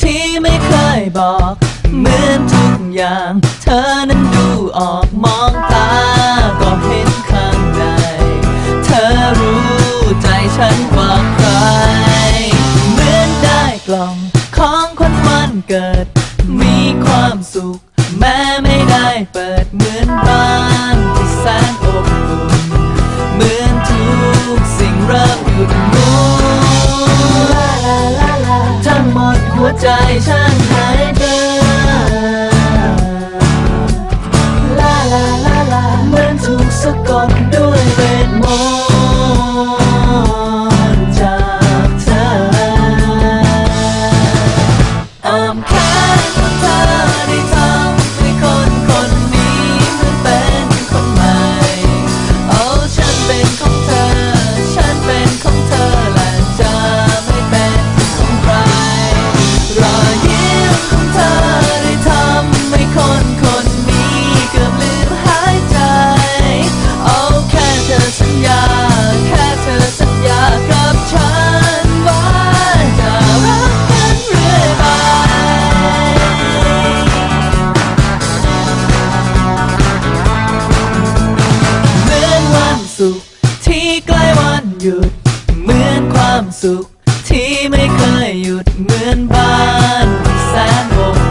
ที่ไม่เคยบอก เหมือนทุกอย่าง เธอนั้นดูออกมองตา ก็เห็นข้างใน เธอรู้ใจฉันกว่าใคร เหมือนได้กล่องของคนวันเกิด มีความสุข แม้ไม่ได้เปิด gone. ุข ที่ใกล้วันหยุด เหมือนความสุข ที่ไม่เคยหยุดเหมือนบ้านแสนบง